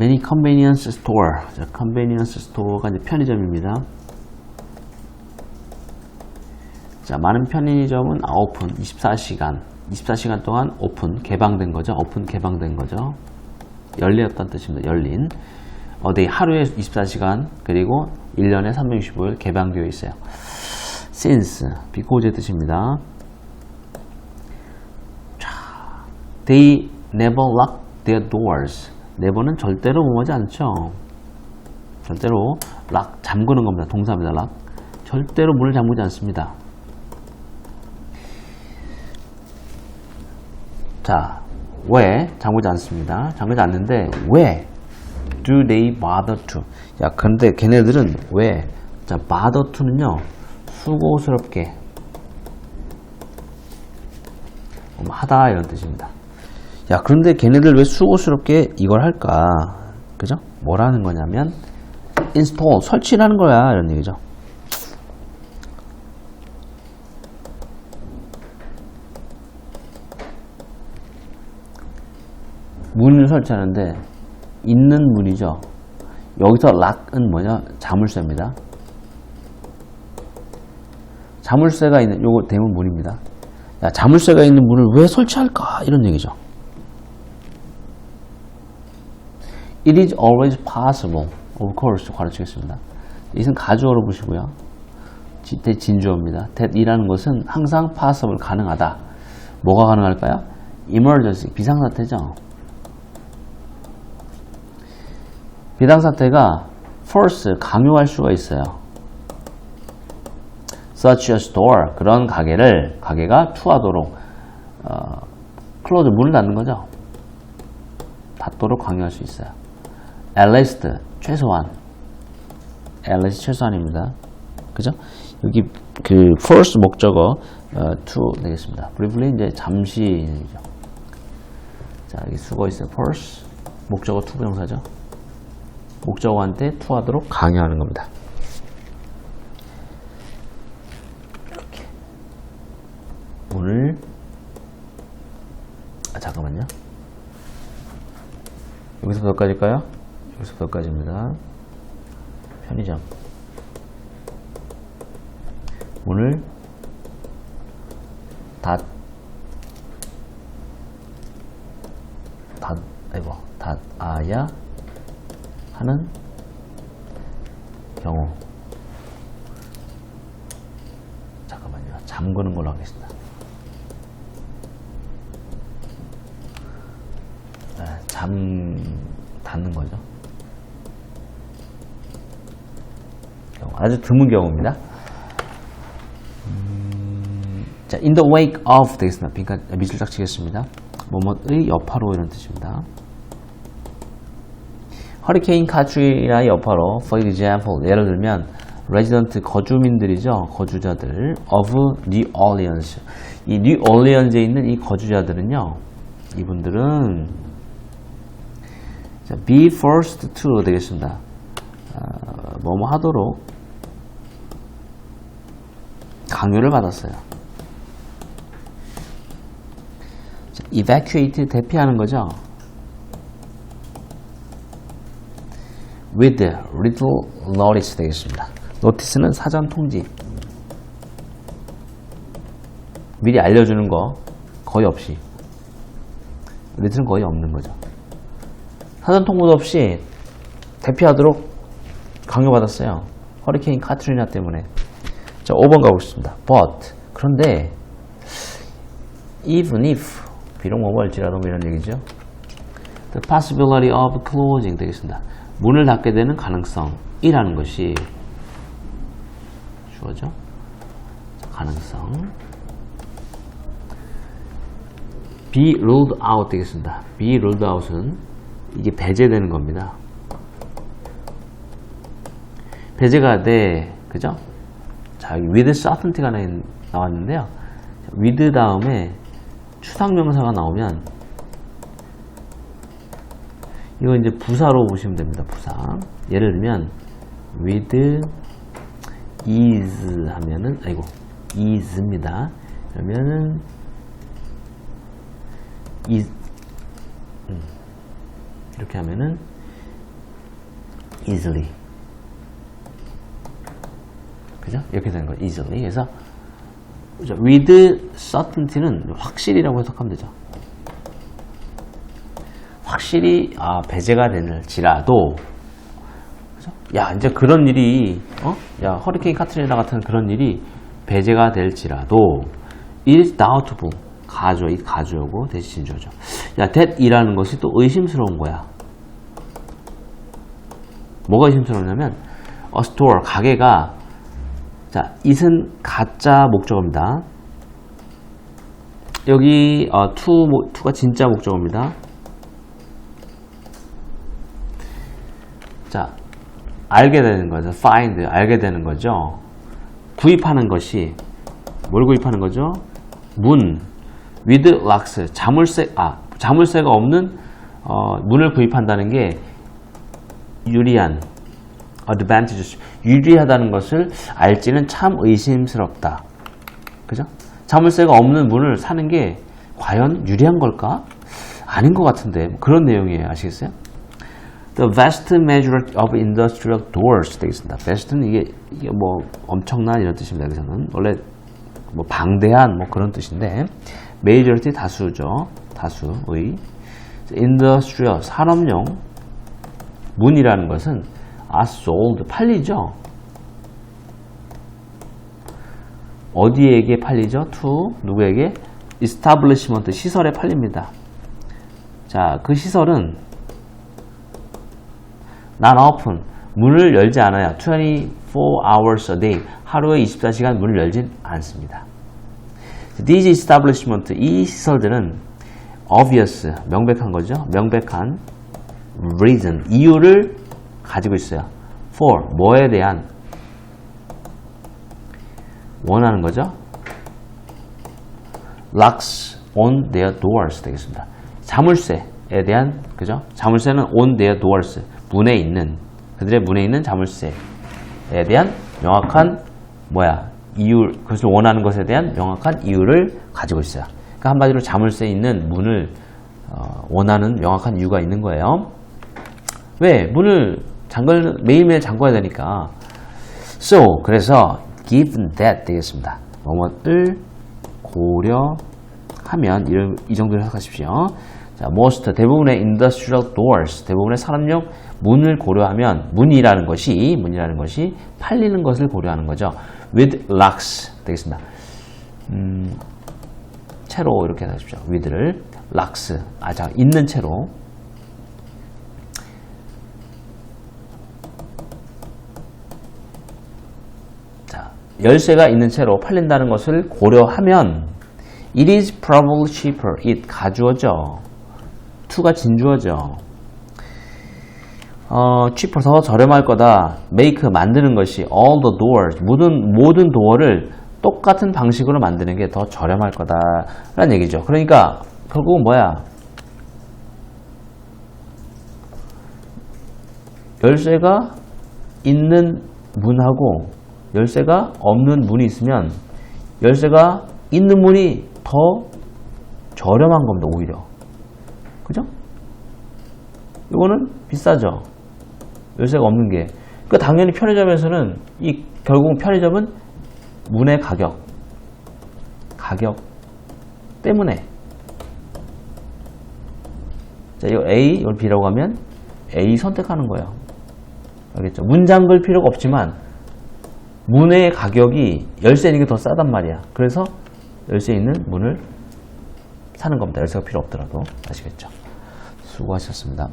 many convenience store. 자, convenience store가 이제 편의점입니다. 자, 많은 편의점은 아, 오픈 24시간. 24시간 동안 오픈 개방된 거죠. 오픈 개방된 거죠. 열렸다는 뜻입니다. 열린. 어디 하루에 24시간 그리고 1년에 365일 개방되어 있어요. since because의 뜻입니다. 자, they never lock their doors. Never는 절대로 뭐하지 않죠. 절대로 lock 잠그는 겁니다. 동사입니다. lock. 절대로 문을 잠그지 않습니다. 자, 왜 잠그지 않습니다. 잠그지 않는데 왜 do they bother to? 야, 그런데 걔네들은 왜? 자, bother to는요. 수고스럽게 뭐 하다 이런 뜻입니다. 야, 그런데 걔네들 왜 수고스럽게 이걸 할까? 그죠? 뭐라는 거냐면 설치를 하는 거야 이런 얘기죠. 문을 설치하는데 있는 문이죠. 여기서 락은 뭐냐? 자물쇠입니다. 자물쇠가 있는 요거 대문 문입니다. 야, 자물쇠가 있는 문을 왜 설치할까? 이런 얘기죠. It is always possible. Of course 가르치겠습니다. 이것은 가주어로 보시고요. 진주어입니다. that이라는 것은 항상 possible 가능하다. 뭐가 가능할까요? emergency 비상사태죠. 비상사태가 force 강요할 수가 있어요. such a store 그런 가게를 가게가 투하도록 어, close 문을 닫는 거죠. 닫도록 강요할 수 있어요. At least 최소한 at least 최소한입니다. 그죠? 여기 그 force 목적어 어, to 되겠습니다. briefly 이제 잠시. 자 여기 수거 있어요. force 목적어 to 부정사죠. 목적어한테 투하도록 강요하는 겁니다. 이렇게 문을 아 잠깐만요. 여기서 몇 가지일까요? 여기서 몇 가지입니다. 편의점 문을 닫 닫, 아이고, 닫아야 하는 경우. 잠깐만요. 잠그는 걸로 하겠습니다. 네, 잠, 닫는 거죠. 경우. 아주 드문 경우입니다. 음, 자, in the wake of 되겠습니다. 그러니까 밑줄 딱 치겠습니다. 뭐뭐의 여파로 이런 뜻입니다. 허리케인 카트리나의 여파로 for example 예를 들면 resident 거주민들이죠 거주자들 of New Orleans 이 New Orleans에 있는 이 거주자들은요 이분들은 자, be forced to 되겠습니다 아, 뭐뭐 하도록 강요를 받았어요 자, evacuate 대피하는 거죠 with little notice 되겠습니다. 노티스는 사전 통지. 미리 알려주는 거 거의 없이. 리틀은 거의 없는 거죠. 사전 통보도 없이 대피하도록 강요받았어요. 허리케인 카트리나 때문에. 자, 5번 가보겠습니다. But 그런데 even if 비록 뭐할지라도 뭐 이런 얘기죠. The possibility of closing 되겠습니다. 문을 닫게 되는 가능성이라는 것이 주어져. 자, 가능성. be ruled out 되겠습니다. be ruled out은 이게 배제되는 겁니다. 배제가 돼, 그죠? 자, 여기 with certainty가 나- 나왔는데요. with 다음에 추상명사가 나오면 이거 이제 부사로 보시면 됩니다. 부사. 예를 들면 with is 하면은 아이고 is입니다. 그러면은 is 음, 이렇게 하면은 easily. 그죠? 이렇게 되는 거예요. easily. 그래서 with certainty는 확실히라고 해석하면 되죠. 확실히 아, 배제가 되는지라도 그죠? 야 이제 그런 일이 어? 야 허리케인 카트리나 같은 그런 일이 배제가 될지라도 is doubtful 가조 이 가조고 대신 진조죠. 야 that이라는 것이 또 의심스러운 거야. 뭐가 의심스럽냐면 a store 가게가 자 it은 가짜 목적어입니다. 여기 어, to 모- to가 진짜 목적어입니다. 자 알게 되는 거죠. find 알게 되는 거죠. 구입하는 것이 뭘 구입하는 거죠? 문 with locks 자물쇠 아 자물쇠가 없는 어, 문을 구입한다는 게 유리한 advantages 유리하다는 것을 알지는 참 의심스럽다. 그죠? 자물쇠가 없는 문을 사는 게 과연 유리한 걸까? 아닌 것 같은데 뭐 그런 내용이에요. 아시겠어요? The vast majority of industrial doors 되겠습니다. vast는 이게, 이게 뭐 엄청난 이런 뜻입니다. 여기서는 원래 뭐 방대한 뭐 그런 뜻인데 majority 다수죠. 다수의 industrial 산업용 문이라는 것은 are sold 팔리죠. 어디에게 팔리죠? to 누구에게? establishment 시설에 팔립니다. 자, 그 시설은 not open 문을 열지 않아요. 24 hours a day 하루에 24시간 문을 열진 않습니다. These establishment 이 시설들은 obvious 명백한 거죠. 명백한 reason 이유를 가지고 있어요. for 뭐에 대한 원하는 거죠. locks on their doors 되겠습니다. 자물쇠에 대한 그죠? 자물쇠는 on their doors 문에 있는 그들의 문에 있는 자물쇠에 대한 명확한 뭐야 이유 그것을 원하는 것에 대한 명확한 이유를 가지고 있어요. 그러니까 한마디로 자물쇠에 있는 문을 어, 원하는 명확한 이유가 있는 거예요. 왜 문을 잠글 매일매일 잠궈야 되니까. So 그래서 given that 되겠습니다. 뭐뭐를 고려하면 이런 이 정도로 생각하십시오. 자, most 대부분의 industrial doors 대부분의 산업용 문을 고려하면 문이라는 것이 문이라는 것이 팔리는 것을 고려하는 거죠. with locks 되겠습니다. 음, 채로 이렇게 하십시오. with를 locks 아, 자, 있는 채로 자, 열쇠가 있는 채로 팔린다는 것을 고려하면 it is probably cheaper. it 가주어죠. to가 진주어죠. 어, cheaper 더 저렴할 거다. make 만드는 것이 all the doors 모든 모든 도어를 똑같은 방식으로 만드는 게 더 저렴할 거다라는 얘기죠. 그러니까 결국은 뭐야? 열쇠가 있는 문하고 열쇠가 없는 문이 있으면 열쇠가 있는 문이 더 저렴한 겁니다. 오히려. 그죠? 이거는 비싸죠. 열쇠가 없는 게. 그 당연히 편의점에서는 이 결국 편의점은 문의 가격, 가격 때문에. 자, 이거 A, 이걸 B라고 하면 A 선택하는 거예요. 알겠죠? 문 잠글 필요가 없지만 문의 가격이 열쇠 있는 게더 싸단 말이야. 그래서 열쇠 있는 문을 사는 겁니다. 열쇠가 필요 없더라도. 아시겠죠? 수고하셨습니다.